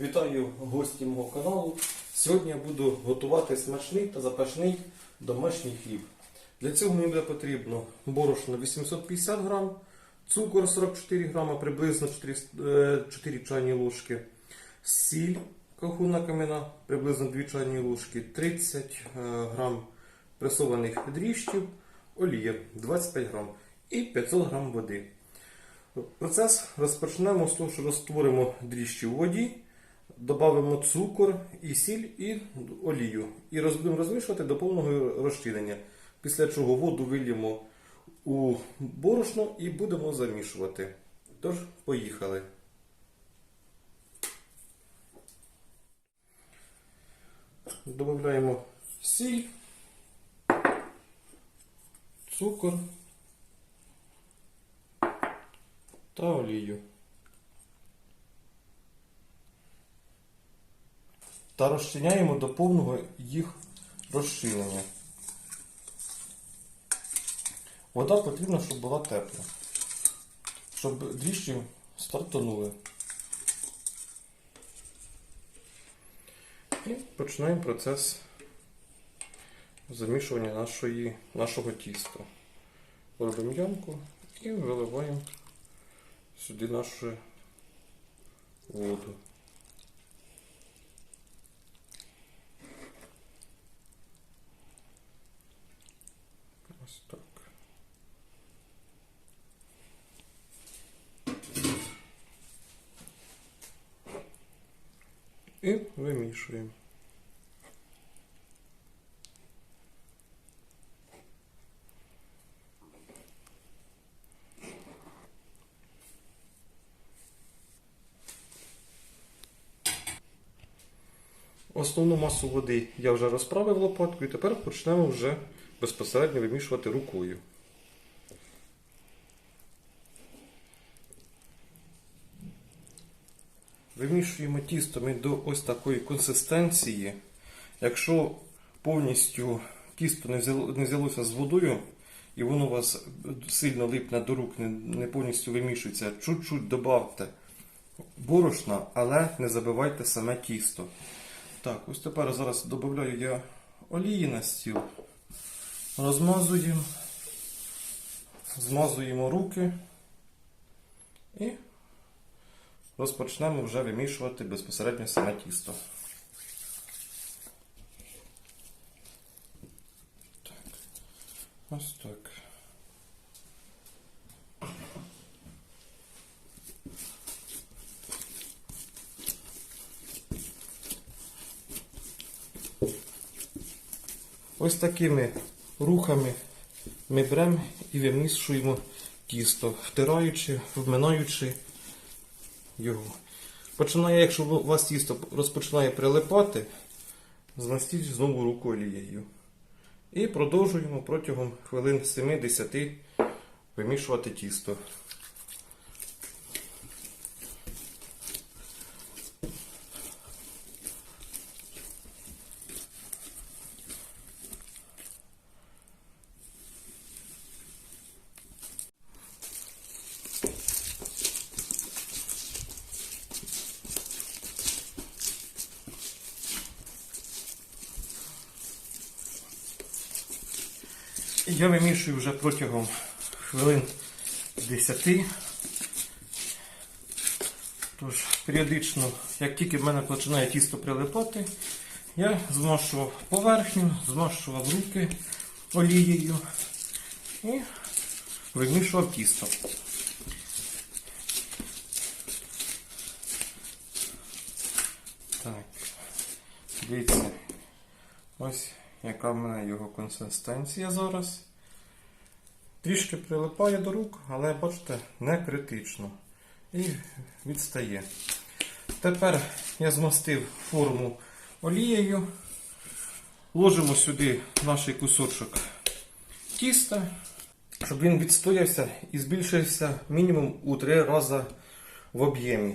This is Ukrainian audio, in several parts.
Вітаю гості мого каналу. Сьогодні я буду готувати смачний та запашний домашній хліб. Для цього мені буде потрібно борошно 850 грам, цукор 44 грама, приблизно 4, е, 4 чайні ложки, сіль кахуна кам'яна, приблизно 2 чайні ложки, 30 е, грам пресованих дріжджів, олія 25 грам і 500 грам води. Процес розпочнемо з того, що розтворимо дріжджі у воді, додамо цукор і сіль і олію. І будемо розмішувати до повного розчинення. Після чого воду вильємо у борошно і будемо замішувати. Тож, поїхали. Додаємо сіль, цукор та олію. Та розчиняємо до повного їх розчинення. Вода потрібна, щоб була тепла, щоб дріжджі стартанули. І починаємо процес замішування нашої, нашого тіста. Робимо ямку і виливаємо сюди нашу воду. Ось так. І вимішуємо. Основну масу води я вже розправив лопаткою, тепер почнемо вже безпосередньо вимішувати рукою. Вимішуємо тісто ми до ось такої консистенції. Якщо повністю тісто не взялося з водою, і воно у вас сильно липне до рук, не, повністю вимішується, чуть-чуть додавте борошна, але не забивайте саме тісто. Так, ось тепер зараз додаю я олії на стіл. Розмазуємо, змазуємо руки і розпочнемо вже вимішувати безпосередньо саме тісто. Так, ось так. Ось такими рухами ми беремо і вимішуємо тісто, втираючи, вминаючи його. Починає, якщо у вас тісто розпочинає прилипати, змастіть знову руку олією. І продовжуємо протягом хвилин 7-10 вимішувати тісто. Я вимішую вже протягом хвилин 10. Тож, періодично, як тільки в мене починає тісто прилипати, я змащував поверхню, змащував руки олією і вимішував тісто. Так, дивіться, ось яка в мене його консистенція зараз. Трішки прилипає до рук, але бачите, не критично. І відстає. Тепер я змастив форму олією. Ложимо сюди наш кусочок тіста, щоб він відстоявся і збільшився мінімум у 3 рази в об'ємі.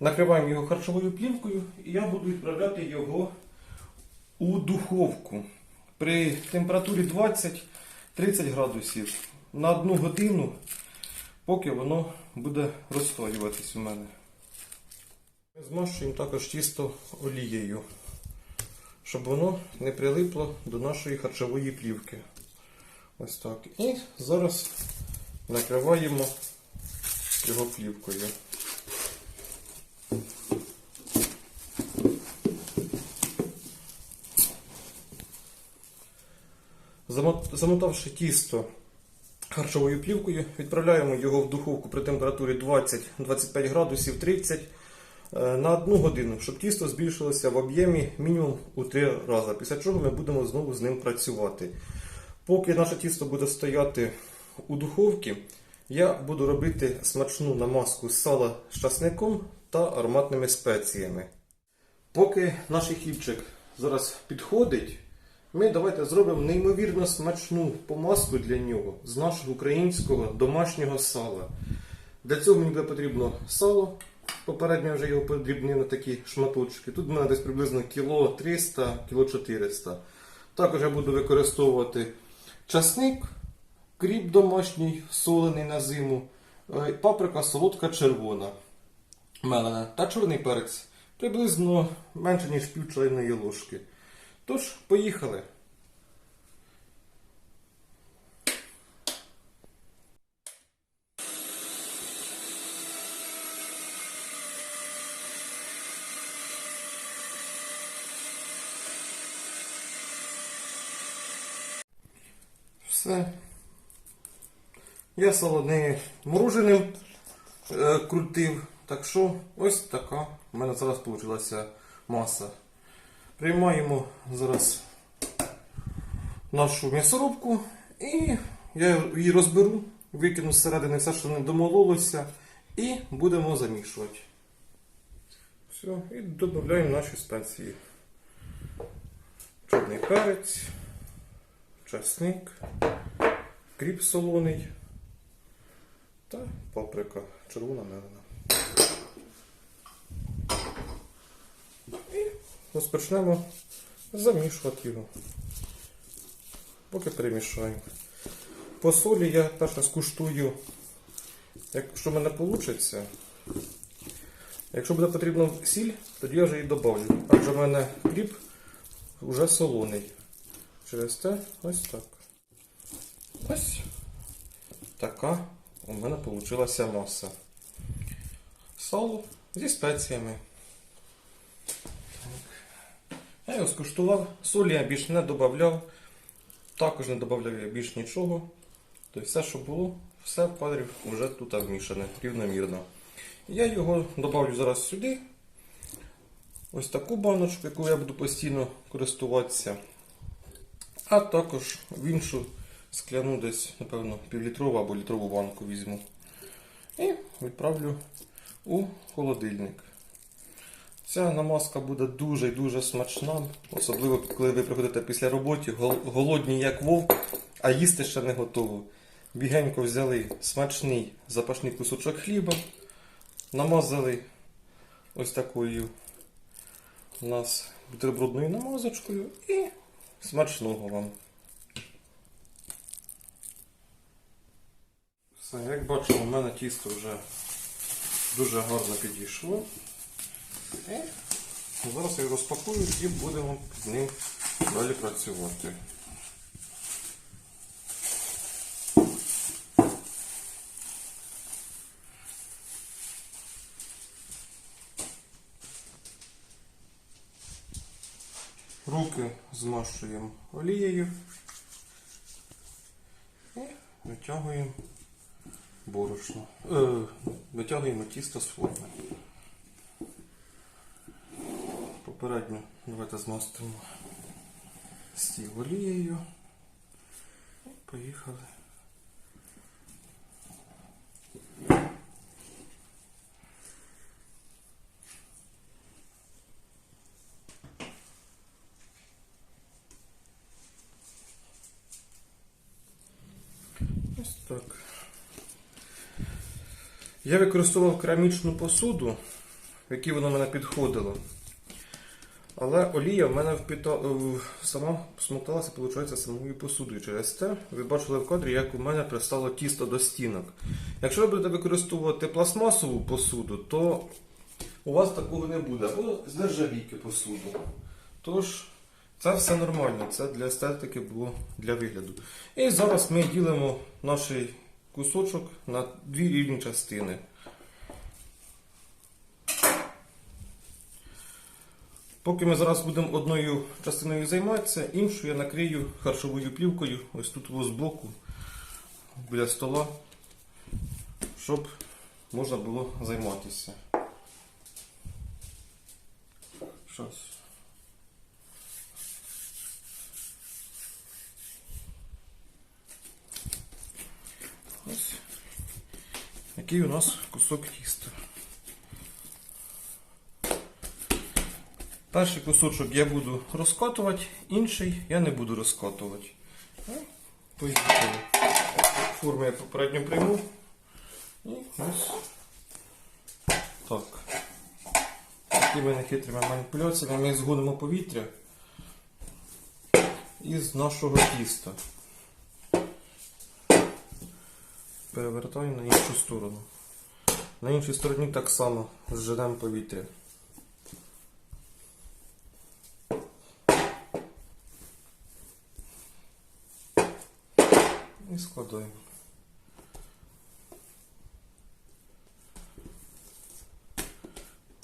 Накриваємо його харчовою плівкою і я буду відправляти його у духовку при температурі 20-30 градусів на одну годину, поки воно буде розстоюватись у мене. Змащуємо також тісто олією, щоб воно не прилипло до нашої харчової плівки. Ось так. І зараз накриваємо його плівкою. Замотавши тісто харчовою плівкою, відправляємо його в духовку при температурі 20-25 градусів 30 е, на одну годину, щоб тісто збільшилося в об'ємі мінімум у 3 рази. Після чого ми будемо знову з ним працювати. Поки наше тісто буде стояти у духовці, я буду робити смачну намазку з сала з часником та ароматними спеціями. Поки наш хлібчик зараз підходить, ми давайте зробимо неймовірно смачну помазку для нього з нашого українського домашнього сала. Для цього мені буде потрібно сало. Попередньо вже його подрібнив на такі шматочки. Тут в мене десь приблизно кіло 300, кіло 400. Також я буду використовувати часник, кріп домашній, солений на зиму, е, паприка солодка червона, мелена та чорний перець приблизно менше, ніж пів чайної ложки. Тож, поїхали. Все. Я сало не мороженим е, крутив. Так що ось така в мене зараз вийшла маса. Приймаємо зараз нашу м'ясорубку і я її розберу, викину зсередини все, що не домололося, і будемо замішувати. Все, і додаємо наші спеції. Чорний перець, часник, кріп солоний та паприка червона мелена. Розпочнемо замішувати його. Поки перемішаємо. По солі я перше скуштую, якщо в мене вийде. Якщо буде потрібно сіль, тоді я вже її додавлю. Адже в мене кріп вже солоний. Через те ось так. Ось така у мене вийшла маса. Сало зі спеціями. Я його скуштував, солі я більш не додавав, також не додавав я більш нічого. Тобто все, що було, все в кадрі вже тут вмішане, рівномірно. Я його додавлю зараз сюди. Ось таку баночку, яку я буду постійно користуватися. А також в іншу скляну десь, напевно, півлітрову або літрову банку візьму. І відправлю у холодильник. Ця намазка буде дуже-дуже смачна, особливо коли ви приходите після роботи, голодні як вовк, а їсти ще не готово. Бігенько взяли смачний запашний кусочок хліба, намазали ось такою у нас бутербродною намазочкою і смачного вам. Все, як бачимо, у мене тісто вже дуже гарно підійшло. І зараз я розпакую і будемо з ним далі працювати. Руки змащуємо олією і витягуємо борошно. Е, витягуємо тісто з форми. Попередньо давайте змастимо стіл олією. І поїхали. Ось так. Я використовував керамічну посуду, в якій воно в мене підходило. Але олія в мене впіта... сама смокталася, виходить, самою посудою. Через те ви бачили в кадрі, як у мене пристало тісто до стінок. Якщо ви будете використовувати пластмасову посуду, то у вас такого не буде, або з нержавійки посуду. Тож, це все нормально, це для естетики було для вигляду. І зараз ми ділимо наш кусочок на дві рівні частини. Поки ми зараз будемо одною частиною займатися, іншу я накрию харчовою плівкою, ось тут ось збоку, біля стола, щоб можна було займатися. Щас. Ось. Який у нас кусок тіста. Перший кусочок я буду розкатувати, інший я не буду розкатувати. Ну, Поїхали. Форму я попередньо прийму. І ось так. Такими нехитрими маніпуляціями ми згонимо повітря із нашого тіста. Перевертаю на іншу сторону. На іншій стороні так само зженемо повітря. І складаємо.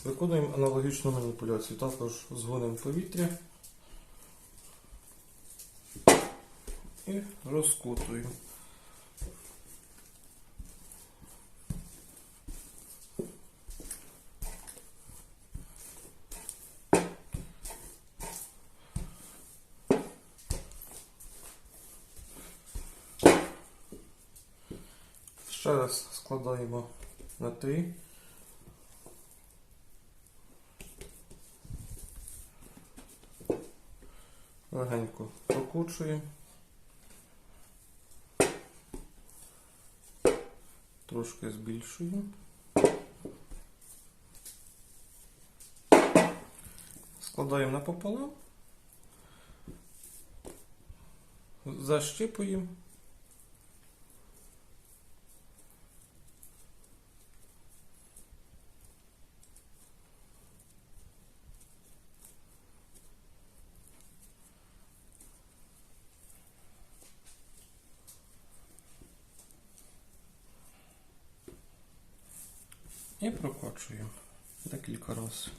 Виконуємо аналогічну маніпуляцію. Також згонимо повітря і розкутуємо. Ще раз складаємо на три. Легенько прокручуємо. Трошки збільшуємо. Складаємо напополам. Защипуємо. І прокочую декілька разів.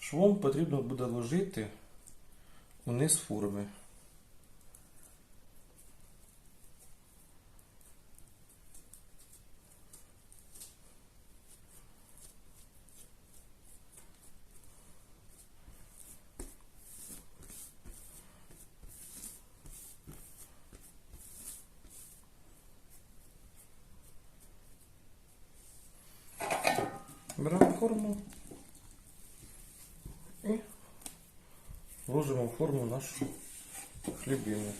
Швом потрібно буде ложити униз форми. Беремо форму і ложимо в форму нашу хлібину.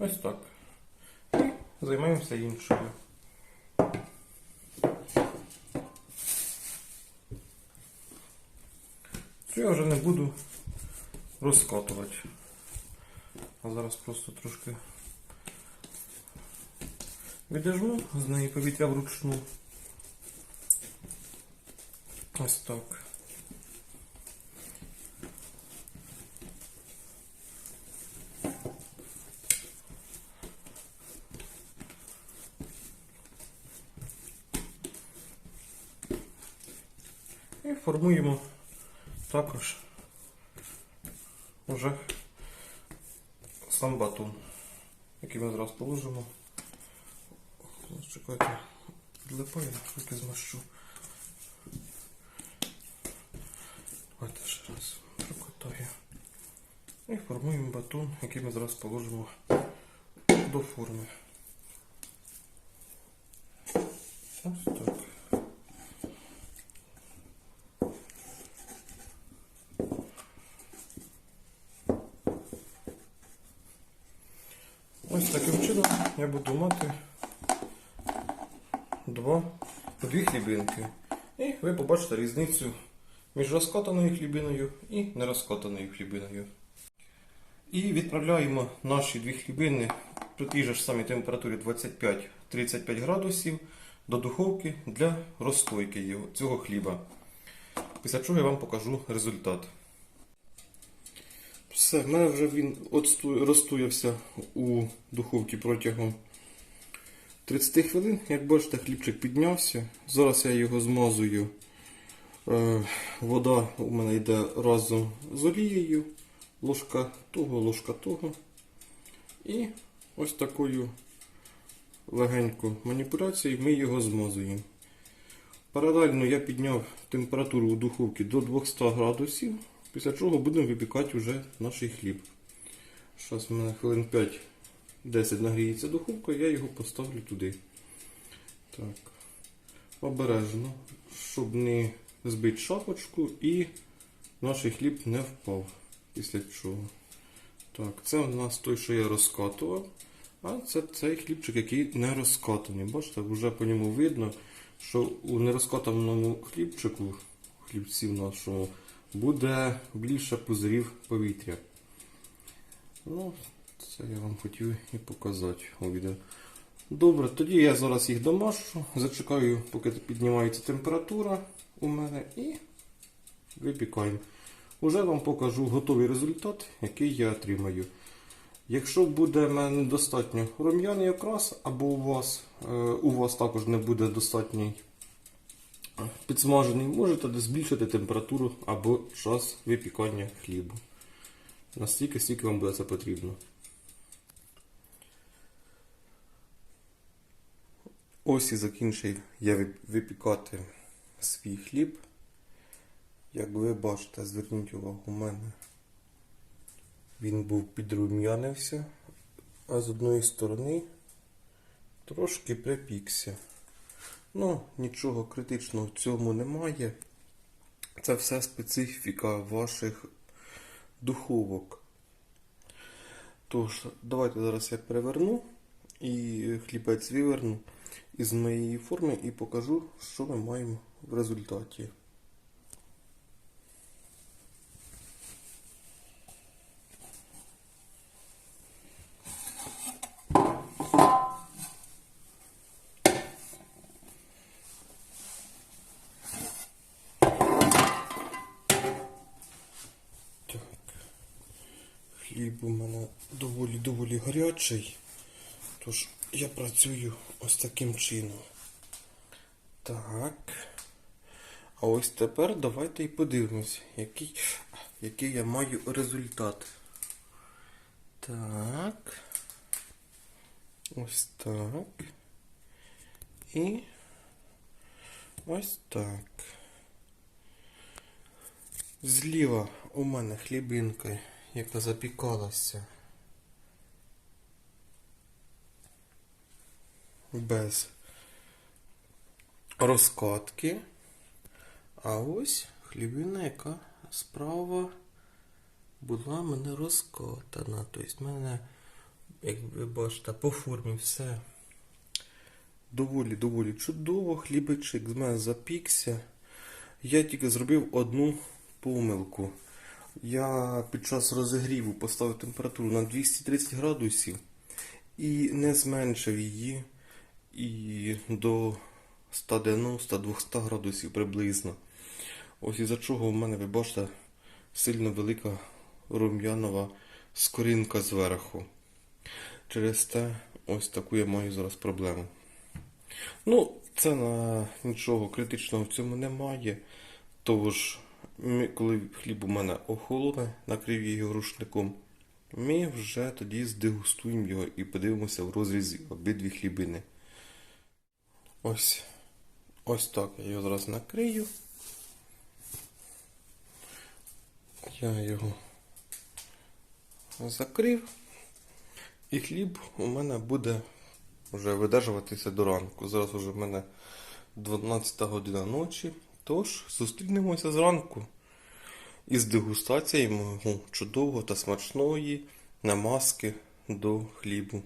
Ось так. І займаємося іншою. Цю я вже не буду розкатувати. А зараз просто трошки Відожму з неї повітря вручну. Ось так. І формуємо також уже сам батон, який ми зараз положимо. Чекайте, підлипає, тільки змащу. Давайте ще раз прокотаю. І формуємо батон, який ми зараз положимо до форми. Ось так. Ось таким чином я буду мати два, дві хлібинки. І ви побачите різницю між розкатаною хлібиною і нерозкатаною хлібиною. І відправляємо наші дві хлібини при тій же ж самій температурі 25-35 градусів до духовки для розстойки цього хліба. Після чого я вам покажу результат. Все, в мене вже він розстоявся у духовці протягом 30 хвилин. Як бачите, хлібчик піднявся. Зараз я його змазую. Е, Вода у мене йде разом з олією. Ложка того, ложка того. І ось такою легенькою маніпуляцією ми його змазуємо. Паралельно я підняв температуру у духовці до 200 градусів, після чого будемо випікати вже наш хліб. Зараз у мене хвилин 5-10 нагріється духовка, я його поставлю туди. Так. Обережно, щоб не збити шапочку і наш хліб не впав після чого. Так, це у нас той, що я розкатував. А це цей хлібчик, який не розкатаний. Бачите, вже по ньому видно, що у нерозкатаному хлібчику, хлібці в нашому, буде більше пузирів повітря. Ну, це я вам хотів і показати у відео. Добре, тоді я зараз їх домашу, зачекаю, поки піднімається температура у мене і випікаємо. Уже вам покажу готовий результат, який я отримаю. Якщо буде в мене недостатньо рум'яний окрас, або у вас, е, у вас також не буде достатній підсмажений, можете збільшити температуру або час випікання хлібу. Настільки, скільки вам буде це потрібно. Ось і закінчив я випікати свій хліб. Як ви бачите, зверніть увагу, у мене він був підрум'янився, а з одної сторони трошки припікся. Ну, нічого критичного в цьому немає. Це все специфіка ваших духовок. Тож, давайте зараз я переверну і хлібець виверну із моєї форми і покажу, що ми маємо в результаті. Хліб у мене доволі-доволі гарячий. Тож я працюю ось таким чином. Так. А ось тепер давайте і подивимось, який, який я маю результат. Так. Ось так. І ось так. Зліва у мене хлібинка, яка запікалася без розкатки. А ось хлібина, яка справа була мене розкатана. Тобто в мене, як ви бачите, по формі все доволі-доволі чудово. Хлібичик з мене запікся. Я тільки зробив одну помилку. Я під час розігріву поставив температуру на 230 градусів і не зменшив її і до 190-200 градусів приблизно. Ось із-за чого в мене, ви бачите, сильно велика рум'янова скоринка зверху. Через те ось таку я маю зараз проблему. Ну, це на нічого критичного в цьому немає. Тож, коли хліб у мене охолоне, накрив його рушником, ми вже тоді здегустуємо його і подивимося в розрізі обидві хлібини. Ось, ось так я його зараз накрию. Я його закрив. І хліб у мене буде вже видержуватися до ранку. Зараз уже в мене 12 година ночі. Тож зустрінемося зранку із дегустацією мого чудового та смачної намазки до хлібу.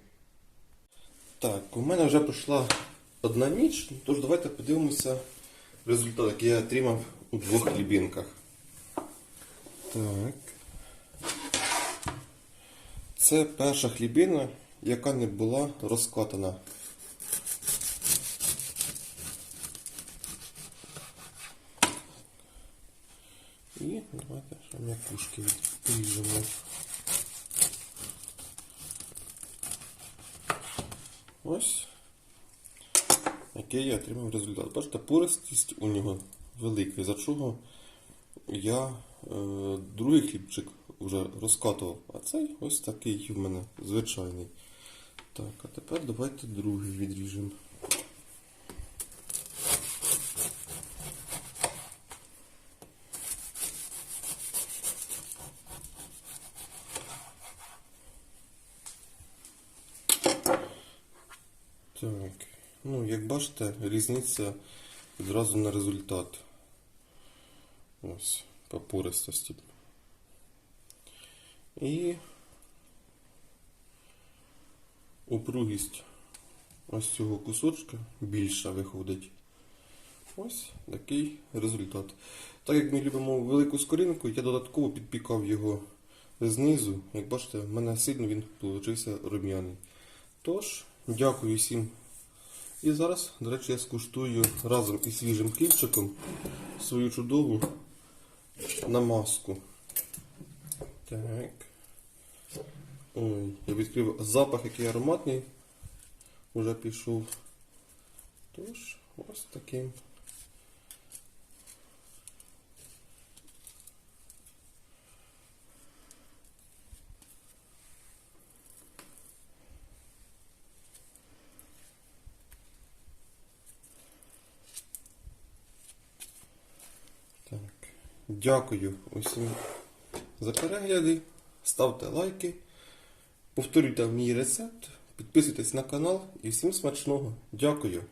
Так, у мене вже пройшла одна ніч, тож давайте подивимося результат, який я отримав у двох хлібінках. Так. Це перша хлібина, яка не була розкатана. І давайте ще м'якушки відріжемо. Ось який я отримав результат. Бачите, пористість у нього велика, за чого я е, другий хлібчик вже розкатував, а цей ось такий в мене звичайний. Так, а тепер давайте другий відріжемо. Так, ну як бачите, різниця відразу на результат. Ось, по пористості. І упругість ось цього кусочка більша виходить. Ось такий результат. Так як ми любимо велику скоринку, я додатково підпікав його знизу. Як бачите, в мене сильно він получився рум'яний. Тож, дякую всім. І зараз, до речі, я скуштую разом із свіжим хлібчиком свою чудову намазку. Так. Ой, я відкрив запах, який ароматний. Уже пішов. Тож, ось таким. Дякую усім за перегляди. Ставте лайки. Повторюйте мій рецепт, підписуйтесь на канал і всім смачного. Дякую.